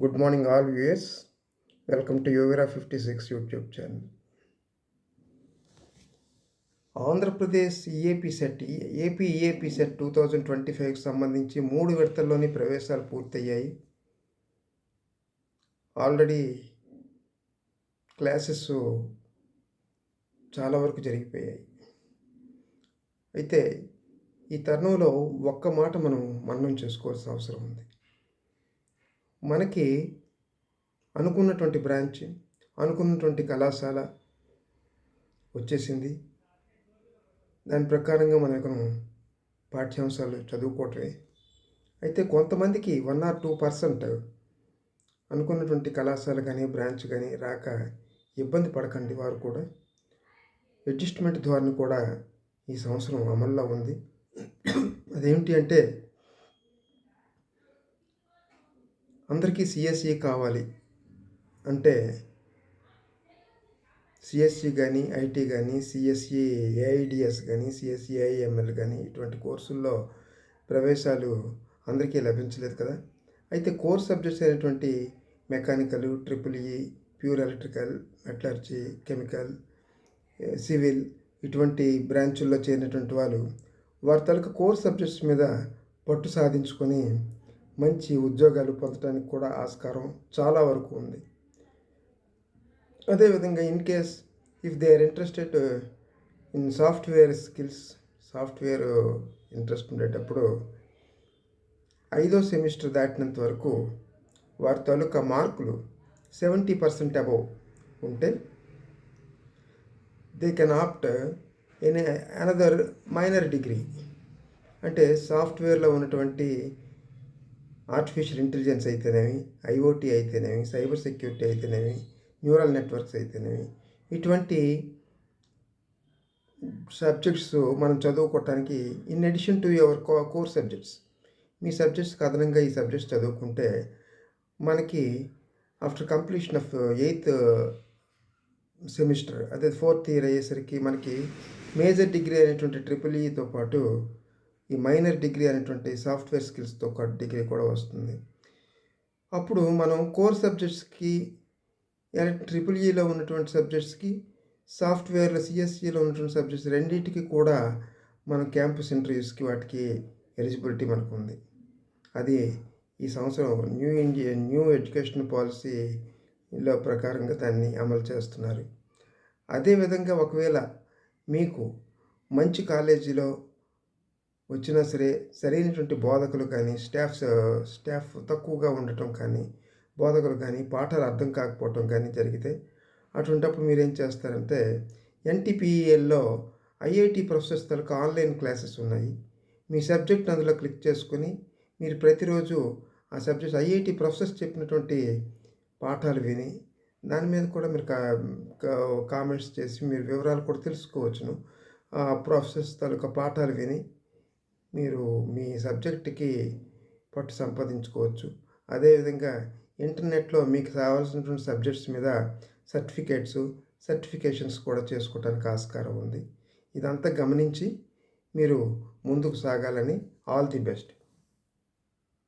Good morning all viewers welcome to Yovira fifty six YouTube channel Andhra Pradesh EAP CET AP EAP CET two thousand twenty ఫైవ్కి సంబంధించి మూడు విడతల్లోని ప్రవేశాలు పూర్తయ్యాయి. Already classes చాలా వరకు జరిగిపోయాయి. అయితే ఈ తరుణంలో ఒక్క మాట మనం మన్నం చేసుకోవాల్సిన అవసరం ఉంది. మనకి అనుకున్నటువంటి బ్రాంచ్ అనుకున్నటువంటి కళాశాల వచ్చేసింది. దాని ప్రకారంగా మనకు పాఠ్యాంశాలు చదువుకోవటమే. అయితే కొంతమందికి వన్ ఆర్ టూ పర్సెంట్ అనుకున్నటువంటి కళాశాల కానీ బ్రాంచ్ కానీ రాక ఇబ్బంది పడకండి. వారు కూడా అడ్జస్ట్మెంట్ ధోరణి కూడా ఈ సంవత్సరం అమల్లో ఉంది. అదేమిటి అంటే అందరికీ సిఎస్సి కావాలి అంటే సిఎస్సి కానీ ఐటీ కానీ సిఎస్సి ఏఐడిఎస్ కానీ సిఎస్సి ఏఐఎంఎల్ కానీ ఇటువంటి కోర్సుల్లో ప్రవేశాలు అందరికీ లభించలేదు కదా. అయితే కోర్స్ సబ్జెక్ట్స్ అయినటువంటి mechanical triple E pure electrical metallurgy chemical civil ఇటువంటి బ్రాంచుల్లో చేరినటువంటి వాళ్ళు వారి తాలూకా కోర్స్ సబ్జెక్ట్స్ మీద పట్టు సాధించుకొని మంచి ఉద్యోగాలు పొందడానికి కూడా ఆస్కారం చాలా వరకు ఉంది. అదేవిధంగా in case if they are interested in software skills software interest ఉండేటప్పుడు ఐదో సెమిస్టర్ దాటినంత వరకు వారి తాలూకా మార్కులు సెవెంటీ పర్సెంట్ అబవ్ ఉంటే they can opt in another minor degree అంటే సాఫ్ట్వేర్లో ఉన్నటువంటి ఆర్టిఫిషియల్ ఇంటెలిజెన్స్ అయితేనేమి ఐఓటీ అయితేనేమి సైబర్ సెక్యూరిటీ అయితేనేమి న్యూరల్ నెట్వర్క్స్ అయితేనేమి ఇటువంటి సబ్జెక్ట్స్ మనం చదువుకోవటానికి in addition to your core subjects. మీ సబ్జెక్ట్స్కి అదనంగా ఈ సబ్జెక్ట్స్ చదువుకుంటే మనకి after completion of eighth semester అదే ఫోర్త్ ఇయర్ అయ్యేసరికి మనకి మేజర్ డిగ్రీ అనేటువంటి ట్రిపుల్ ఈతో పాటు ఈ మైనర్ డిగ్రీ అనేటువంటి సాఫ్ట్వేర్ స్కిల్స్తో ఒక డిగ్రీ కూడా వస్తుంది. అప్పుడు మనం కోర్ సబ్జెక్ట్స్కి ట్రిపుల్ ఈలో ఉన్నటువంటి సబ్జెక్ట్స్కి సాఫ్ట్వేర్లో సిఎస్ఈలో ఉన్నటువంటి సబ్జెక్ట్స్ రెండింటికి కూడా మనం క్యాంపస్ ఇంటర్వ్యూస్కి వాటికి ఎలిజిబిలిటీ మనకు ఉంది అది ఈ సంవత్సరం న్యూ ఇండియా న్యూ ఎడ్యుకేషన్ పాలసీలో ప్రకారంగా దాన్ని అమలు చేస్తున్నారు. అదేవిధంగా ఒకవేళ మీకు మంచి కాలేజీలో వచ్చినా సరే సరైనటువంటి బోధకులు కానీ స్టాఫ్ స్టాఫ్ తక్కువగా ఉండటం కానీ బోధకులు కానీ పాఠాలు అర్థం కాకపోవటం కానీ జరిగితే అటువంటప్పుడు మీరు ఏం చేస్తారంటే ఎన్టీపీఎల్లో ఐఐటి ప్రొఫెసర్స్ తలకు ఆన్లైన్ క్లాసెస్ ఉన్నాయి. మీ సబ్జెక్ట్ అందులో క్లిక్ చేసుకొని మీరు ప్రతిరోజు ఆ సబ్జెక్ట్ ఐఐటి ప్రొఫెసర్స్ చెప్పినటువంటి పాఠాలు విని దాని మీద కూడా మీరు కామెంట్స్ చేసి మీరు వివరాలు కూడా తెలుసుకోవచ్చును. ప్రొఫెసర్స్ తాలూకా పాఠాలు విని మీరు మీ సబ్జెక్టుకి పట్టు సంపాదించుకోవచ్చు. అదేవిధంగా ఇంటర్నెట్లో మీకు కావాల్సినటువంటి సబ్జెక్ట్స్ మీద సర్టిఫికేట్స్ సర్టిఫికేషన్స్ కూడా చేసుకోవడానికి ఆస్కారం ఉంది. ఇదంతా గమనించి మీరు ముందుకు సాగాలని ఆల్ ది బెస్ట్.